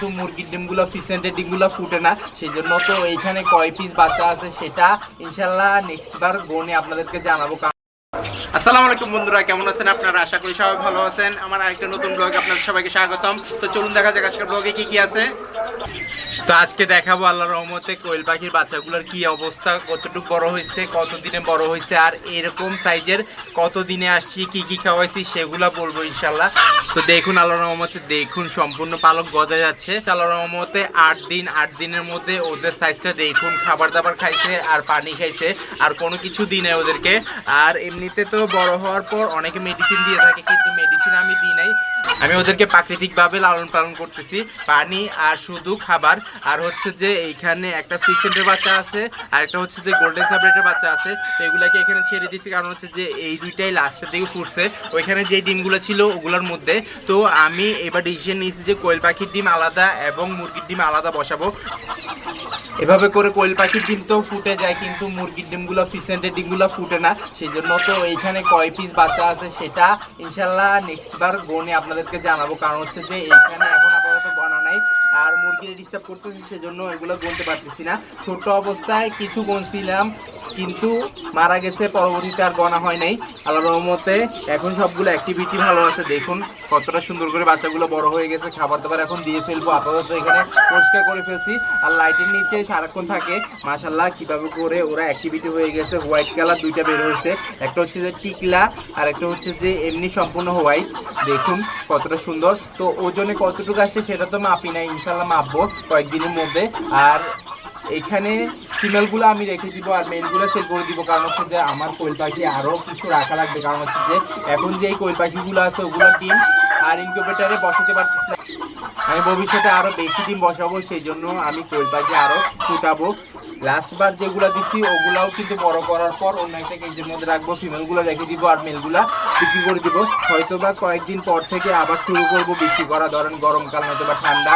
তো মুরগির ডিমগুলো ফিসেন্টের ডিমগুলো ফুটে না সেই জন্য তো এইখানে কয় পিস বাচ্চা আছে সেটা ইনশাল্লাহ নেক্সট বার গনে আপনাদেরকে জানাব। আসসালামু আলাইকুম বন্ধুরা, কেমন আছেন আপনারা? আশা করি সবাই ভালো আছেন। আমার আরেকটা নতুন ব্লগ আপনাদের সবাইকে স্বাগতম। তো চলুন দেখা যাক আজকের ব্লগে কি কি আছে। তো আজকে দেখাবো আল্লাহ রহমতে কোয়েল পাখির বাচ্চাগুলোর কি অবস্থা, কতটুকু বড় হয়েছে কত দিনে বড় হয়েছে, আর এরকম সাইজের কত দিনে আসছি, কি কি খাওয়াইছি সেগুলা বলব ইনশাল্লাহ তো দেখুন আল্লাহ রহমতে, দেখুন সম্পূর্ণ পালক গজা যাচ্ছে। আল্লাহ রহমতে আট দিন, আট দিনের মধ্যে ওদের সাইজটা দেখুন, খাবার দাবার খাইছে আর পানি খাইছে, আর কোনো কিছু দিই নাই ওদেরকে। আর এমনিতে তো বড় হওয়ার পর অনেকে মেডিসিন দিয়ে থাকে, কিন্তু মেডিসিন আমি দিই নাই। আমি ওদেরকে প্রাকৃতিকভাবে লালন পালন করতেছি, পানি আর শুধু খাবার। আর হচ্ছে যে এইখানে একটা ফিক্সেন্টের বাচ্চা আছে, আর একটা হচ্ছে যে গোল্ডেন সাবরেটের বাচ্চা আছে, তো এগুলাকে এখানে ছেড়ে দিছি কারণ হচ্ছে যে এই দুইটাই লাস্টের দিকে ফুটছে। ওইখানে যে ডিমগুলো ছিল ওগুলোর মধ্যে। তো আমি এবার ডিসিশন নিয়েছি যে কোয়েল পাখির ডিম আলাদা এবং মুরগির ডিম আলাদা বসাবো। এভাবে করে কোয়েল পাখির ডিম তো ফুটে যায়, কিন্তু মুরগির ডিমগুলো ফিসেন্টের ডিমগুলো ফুটে না। সেই জন্য তো এইখানে কয় পিস বাচ্চা আছে সেটা ইনশাল্লাহ নেক্সট বার গনে আপনাদেরকে জানাব। কারণ হচ্ছে যে এইখানে এখন আপাতত গণা নাই আর মুরগিরে ডিস্টার্ব করতেছি সেজন্য এগুলো গুনতে পারতেছি না। ছোট অবস্থায় কিছু গুনছিলাম। কিন্তু মারা গেছে, পরবর্তীতে আর গণা হয় নাই। আল্লাহ রহমতে এখন সবগুলো অ্যাক্টিভিটি ভালো আছে। দেখুন কতটা সুন্দর করে বাচ্চাগুলো বড় হয়ে গেছে। খাবার দাবার এখন দিয়ে ফেলব। আপাতত এখানে পরিষ্কার করে ফেলছি। আর লাইটের নিচে সারাক্ষণ থাকে। মাশাল্লাহ কীভাবে করে ওরা অ্যাক্টিভিটি হয়ে গেছে। হোয়াইট কালার দুইটা বের হয়েছে। একটা হচ্ছে যে টিকলা, আর একটা হচ্ছে যে এমনি সম্পূর্ণ হোয়াইট। দেখুন কতটা সুন্দর। তো ওজনে কতটুকু আসছে সেটা তো মাপি নাই। ইনশাল্লাহ মাপবো কয়েকদিনের মধ্যে। আর এখানে ফিমেলগুলো আমি রেখে দিব আর মেলগুলো সেল করে দিব। কারণ হচ্ছে যে আমার কোয়েল পাখি আরও কিছু রাখা লাগবে। কারণ হচ্ছে যে এখন যে এই কোয়েল পাখিগুলো আছে, ওগুলোর ডিম আর ইনকিউবেটারে বসাতে পারতেছি না। আমি ভবিষ্যতে আরও বেশি ডিম বসাবো, সেই জন্য আমি কোয়েল পাখি আরও ফুটাবো। লাস্ট বার যেগুলো দিছি, ওগুলাও কিন্তু বড় করার পর অন্য একটা কেজির মধ্যে রাখব ফিমেলগুলো রেখে দিব আর মেলগুলা বিক্রি করে দিব। হয়তো বা কয়েকদিন পর থেকে আবার শুরু করব বিক্রি করা। ধরেন গরমকাল নয়তো বা ঠান্ডা,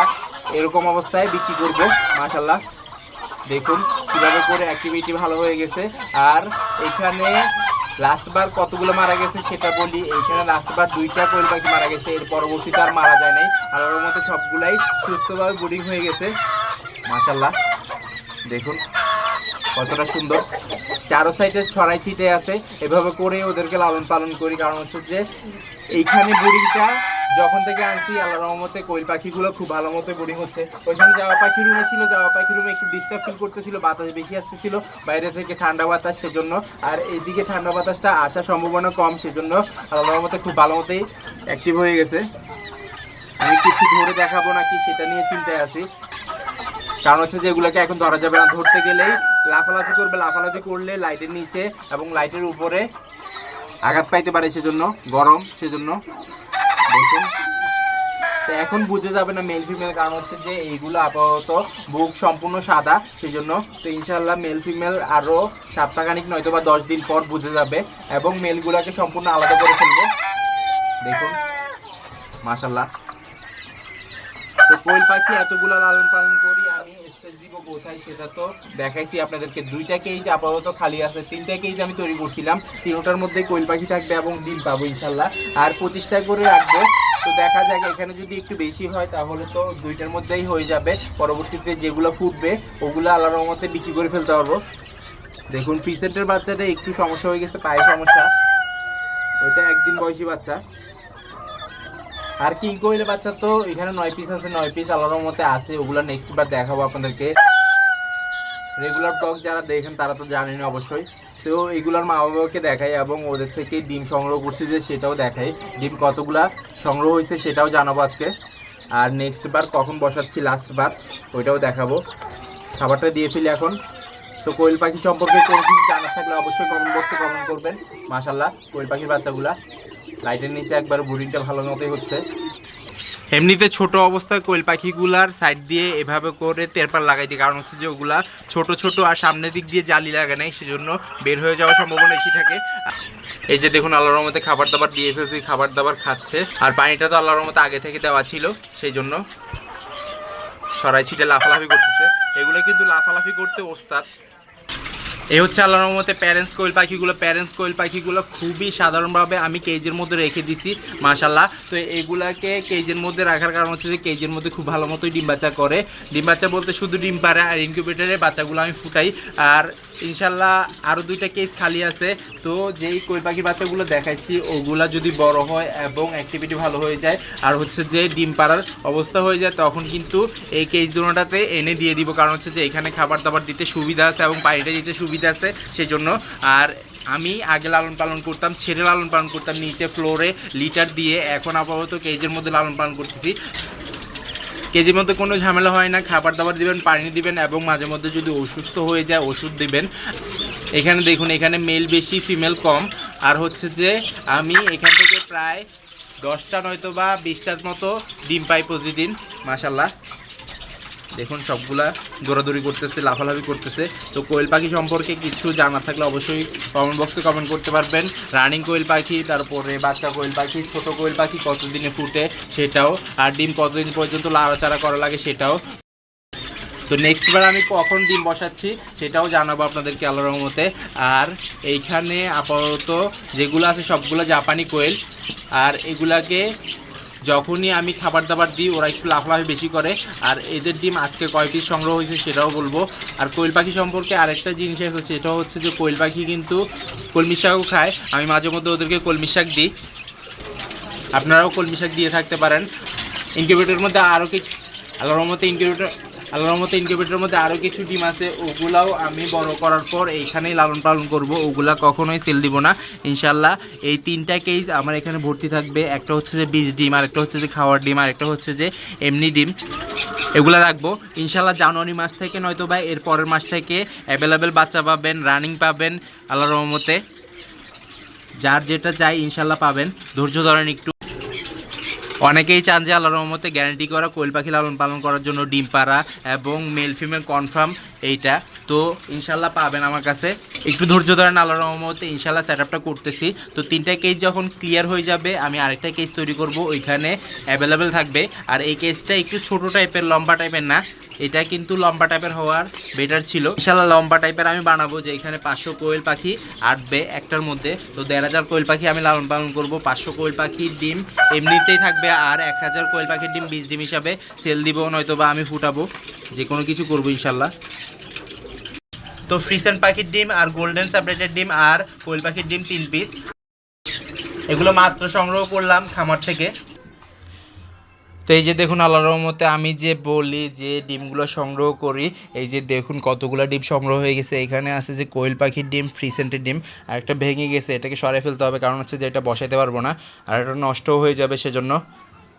এরকম অবস্থায় বিক্রি করব মাশাল্লাহ দেখুন, কীভাবে করে অ্যাক্টিভিটি ভালো হয়ে গেছে। আর এখানে লাস্ট বার কতগুলো মারা গেছে সেটা বলি। এইখানে লাস্ট বার দুইটা কোয়েল পাখি মারা গেছে, এর পরবর্তীতে আর মারা যায় নাই। আর ওর মতো সবগুলাই সুস্থভাবে বোর্ডিং হয়ে গেছে। মাশাল্লাহ দেখুন, কতটা সুন্দর। চারো সাইডে ছড়াই ছিটে আছে। এভাবে করে ওদেরকে লালন পালন করি। কারণ হচ্ছে যে, এইখানে বোর্ডিংটা যখন থেকে আনছি আল্লাহ রহমতে কোয়েল পাখিগুলো খুব ভালো মতো বোর্ডিং হচ্ছে। ওইখানে যাওয়া পাখি রুমে ছিল, যাওয়া পাখি রুমে একটু ডিস্টার্ব ফিল করতেছিল, বাতাস বেশি আসতেছিল, বাইরে থেকে ঠান্ডা বাতাস সেজন্য। আর এইদিকে ঠান্ডা বাতাসটা আসার সম্ভাবনা কম, সেজন্য আল্লাহ রহমতে খুব ভালো মতোই অ্যাক্টিভ হয়ে গেছে। আমি কিছু ধরে দেখাবো নাকি, সেটা নিয়ে চিন্তায় আছি। কারণ হচ্ছে যে এগুলোকে এখন ধরা যাবে না, ধরতে গেলেই লাফালাফি করবে, লাফালাফি করলে লাইটের নিচে এবং লাইটের উপরে আঘাত পাইতে পারে, সেজন্য গরম, সেজন্য দেখুন। এখন বুঝে যাবে না মেল ফিমেল কারণ হচ্ছে যে এইগুলো আপাতত বুক সম্পূর্ণ সাদা সেই জন্য তো ইনশাল্লাহ মেল ফিমেল আরও সপ্তাহখানিক নয়তো বা দশ দিন পর বুঝে যাবে এবং মেলগুলোকে সম্পূর্ণ আলাদা করে ফেলবে। দেখুন। মাসাল্লাহ তো কোয়েল পাখি এতগুলো লালন পালন করি আমি দেখাইছি আপনাদেরকে। দুইটা কেজ আপাতত খালি আছে, তিনটা কেজ আমি তৈরি করছিলাম। তিনটার মধ্যে কোয়েল পাখি থাকবে এবং ডিম পাবো ইনশাল্লাহ। আর পঁচিশটা করে রাখব। তো দেখা যাক, এখানে যদি একটু বেশি হয় তাহলে তো দুইটার মধ্যেই হয়ে যাবে। পরবর্তীতে যেগুলো ফুটবে, ওগুলো আল্লাহ রহমতে বিক্রি করে ফেলতে পারব। দেখুন ফিসেন্টের বাচ্চাটা একটু সমস্যা হয়ে গেছে, পায়ে সমস্যা। ওইটা একদিন বয়সী বাচ্চা। আর কিং কোয়েলের বাচ্চা তো, এখানে নয় পিস আছে, নয় পিস আলাদার মধ্যে আছে, ওগুলো নেক্সট বার দেখাবো আপনাদেরকে। রেগুলার ব্লগ যারা দেখেন, তারা তো জানেন অবশ্যই। তো এগুলোর মা বাবাকে দেখাই এবং ওদের থেকে ডিম সংগ্রহ করছি যে সেটাও দেখাই। ডিম কতগুলা সংগ্রহ হয়েছে সেটাও জানাব আজকে। আর নেক্সট বার কখন বসাচ্ছি লাস্ট বার, ওইটাও দেখাবো। খাবারটা দিয়ে ফেলি এখন। তো কোয়েল পাখি সম্পর্কে কোনো কিছু জানার থাকলে অবশ্যই কমেন্ট বক্সে কমেন্ট করবেন। মাশাল্লাহ কোয়েল পাখির বাচ্চাগুলা। লাইটের নিচে একবার বুড়িটা ভালো মতোই হচ্ছে। এমনিতে ছোট অবস্থায় কোয়েল পাখিগুলার সাইড দিয়ে এভাবে করে তেরপাল লাগাই দিই কারণ হচ্ছে যে ওগুলা ছোট ছোট আর সামনের দিক দিয়ে জালি লাগা নেই, সেজন্য বের হয়ে যাওয়ার সম্ভাবনা বেশি থাকে। এই যে দেখুন, আল্লাহর রহমতে খাবার দাবার দিয়ে ফেলছি, খাবার দাবার খাচ্ছে। আর পানিটা তো আল্লাহর রহমতে আগে থেকে দেওয়া ছিল সেই জন্য সরাই ছিটে লাফালাফি করতেছে। এগুলো কিন্তু লাফালাফি করতে ওস্তাদ। এই হচ্ছে আল্লাহর রহমতে প্যারেন্টস কোয়েল পাখিগুলো প্যারেন্টস কোয়েল পাখিগুলো খুবই সাধারণভাবে আমি কেজের মধ্যে রেখে দিছি মাশাল্লাহ তো এইগুলাকে কেজের মধ্যে রাখার কারণ হচ্ছে যে কেজের মধ্যে খুব ভালো মতোই ডিম বাচ্চা করে। ডিম বাচ্চা বলতে শুধু ডিম পারে, আর ইনকিউবেটারে বাচ্চাগুলো আমি ফুটাই। আর ইনশাল্লাহ আরও দুইটা কেস খালি আছে। তো যেই কোয়েল পাখি বাচ্চাগুলো দেখাইছি, ওগুলা যদি বড় হয় এবং অ্যাক্টিভিটি ভালো হয়ে যায়, আর হচ্ছে যে ডিম পাড়ার অবস্থা হয়ে যায়, তখন কিন্তু এই কেস দুটাতে এনে দিয়ে দিব। কারণ হচ্ছে যে এখানে খাবার দাবার দিতে সুবিধা আছে এবং পানিটা দিতে সুবিধা আছে সেই জন্য আর আমি আগে লালন পালন করতাম, ছেড়ে লালন পালন করতাম, নিচে ফ্লোরে লিটার দিয়ে। এখন আপাতত কেজের মধ্যে লালন পালন করতেছি। কেজির মধ্যে কোনো ঝামেলা হয় না খাবার দাবার দিবেন, পানি দিবেন, এবং মাঝে মধ্যে যদি অসুস্থ হয়ে যায়, ওষুধ দিবেন। এখানে দেখুন, এখানে মেল বেশি ফিমেল কম। আর হচ্ছে যে, আমি এখান থেকে প্রায় দশটা নয়তো বা বিশটার মতো ডিম পাই প্রতিদিন মাসাল্লাহ দেখুন, সবগুলা দৌড়াদৌড়ি করতেছে, লাফালাফি করতেছে। তো কোয়েল পাখি সম্পর্কে কিছু জানার থাকলে অবশ্যই কমেন্ট বক্সে কমেন্ট করতে পারবেন। রানিং কোয়েল পাখি, তারপরে বাচ্চা কোয়েল পাখি, ছোট কোয়েল পাখি কতদিনে ফুটে সেটাও, আর ডিম কতদিন পর্যন্ত লাড়াচাড়া করা লাগে সেটাও। তো নেক্সট বার আমি কখন ডিম বসাচ্ছি সেটাও জানাব আপনাদেরকে আল্লাহ রহমতে। আর এইখানে আপাতত যেগুলো আছে সবগুলো জাপানি কোয়েল। আর এগুলাকে যখনই আমি খাবার দাবার দিই, ওরা একটু লাফলাফি বেশি করে। আর এদের ডিম আজকে কয় পিস সংগ্রহ হয়েছে সেটাও বলব। আর কোয়েল পাখি সম্পর্কে আরেকটা জিনিস আছে, সেটা হচ্ছে যে কোয়েল পাখি কিন্তু কলমি শাকও খায়। আমি মাঝে মধ্যে ওদেরকে কলমি শাক দিই। আপনারাও কলমি শাক দিয়ে থাকতে পারেন। ইনকিউবেটরের মধ্যে আরও কিছু আল্লাহর মতো ইনকিউবেটর আল্লাহর মতো ইনকিউবেটরের মধ্যে আরও কিছু ডিম আছে, ওগুলাও আমি বড় করার পর এইখানেই লালন পালন করব, ওগুলা কখনোই সেল দিব না। ইনশাল্লাহ এই তিনটা কেজ আমার এখানে ভর্তি থাকবে, একটা হচ্ছে যে বীজ ডিম আর একটা হচ্ছে যে খাওয়ার ডিম আর একটা হচ্ছে যে এমনি ডিম। এগুলো রাখব। ইনশাল্লাহ জানুয়ারি মাস থেকে, নয়তো বা এর পরের মাস থেকে অ্যাভেলেবেল বাচ্চা পাবেন রানিং পাবেন, আল্লাহর রহমতে। যার যেটা চাই ইনশাল্লাহ পাবেন। ধৈর্য ধরেন একটু। অনেকেই চান যে আল্লাহর রহমতে গ্যারান্টি করা, কোয়েল পাখি লালন পালন করার জন্য ডিম পাড়া এবং মেল ফিমেল কনফার্ম এইটা। তো ইনশাল্লাহ পাবেন আমার কাছে। একটু ধৈর্য ধরেন আল্লাহর রহমতে ইনশাল্লাহ সেট আপটা করতেছি। তো তিনটা কেস যখন ক্লিয়ার হয়ে যাবে, আমি আরেকটা কেস তৈরি করব, ওইখানে অ্যাভেলেবেল থাকবে। আর এই কেসটা একটু ছোট টাইপের লম্বা টাইপের না। এটা কিন্তু লম্বা টাইপের হওয়ার বেটার ছিল। ইনশাল্লাহ লম্বা টাইপের আমি বানাবো যে এখানে পাঁচশো কোয়েল পাখি আটবে একটার মধ্যে। তো দেড় হাজার কোয়েল পাখি আমি লালন পালন করব। পাঁচশো কোয়েল পাখির ডিম এমনিতেই থাকবে আর এক হাজার কোয়েল পাখির ডিম বীজ ডিম হিসাবে সেল দিব নয়তো বা আমি ফুটাবো। যে কোনো কিছু করব ইনশাল্লাহ। তো ফ্রিসেন্ট পাখির ডিম আর গোল্ডেন সাপারেটেড ডিম আর কোয়েল পাখির ডিম তিন পিস এগুলো মাত্র সংগ্রহ করলাম খামার থেকে। তো এই যে দেখুন, আল্লাহর রহমতে আমি যে বলি যে ডিমগুলো সংগ্রহ করি, এই যে দেখুন কতগুলো ডিম সংগ্রহ হয়ে গেছে। এখানে আছে যে কোয়েল পাখির ডিম ফ্রিসেন্টের ডিম, আর একটা ভেঙে গেছে, এটাকে সরাই ফেলতে হবে, কারণ হচ্ছে যে এটা বসাইতে পারব না, আর এটা নষ্টও হয়ে যাবে সেজন্য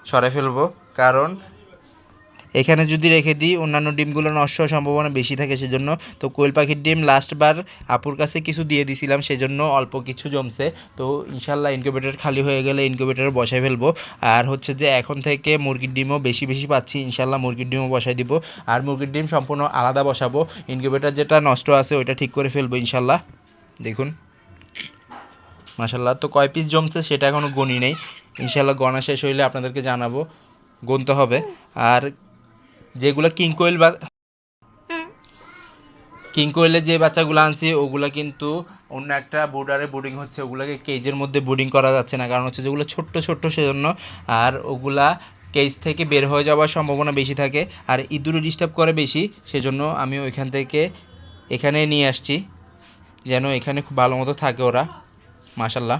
সরাই ফেলব, কারণ এখানে যদি রেখে দিই, অন্যান্য ডিমগুলো নষ্ট হওয়ার সম্ভাবনা বেশি থাকে সেজন্য, তো কোয়েল পাখির ডিম লাস্টবার আপুর কাছে কিছু দিয়ে দিছিলাম, সেজন্য অল্প কিছু জমছে। তো ইনশাল্লাহ ইনকিউবেটর খালি হয়ে গেলে ইনকিউবেটর বসাই ফেলব। আর হচ্ছে যে এখন থেকে মুরগির ডিমও বেশি বেশি পাচ্ছি, ইনশাল্লাহ মুরগির ডিমও বসাই দিব। আর মুরগির ডিম সম্পূর্ণ আলাদা বসাবো। ইনকিউবেটর যেটা নষ্ট আছে, ওইটা ঠিক করে ফেলব ইনশাল্লাহ। দেখুন। মাসাল্লাহ তো কয় পিস জমছে সেটা এখনও গণি নেই। ইনশাল্লাহ গণা শেষ হইলে আপনাদেরকে জানাব। গুনতে হবে। আর যেগুলো কিং কোয়েল বা কিং কোয়েলের যে বাচ্চাগুলো আনছি ওগুলো কিন্তু অন্য একটা বোর্ডারে বোর্ডিং হচ্ছে ওগুলোকে কেজের মধ্যে বোর্ডিং করা যাচ্ছে না। কারণ হচ্ছে যেগুলো ছোট্ট ছোট্ট সেজন্য আর ওগুলা কেজ থেকে বের হয়ে যাওয়ার সম্ভাবনা বেশি থাকে আর ইঁদুরে ডিস্টার্ব করে বেশি সেজন্য আমি ওইখান থেকে এখানে নিয়ে আসছি যেন এখানে খুব ভালো মতো থাকে ওরা মাশাল্লাহ।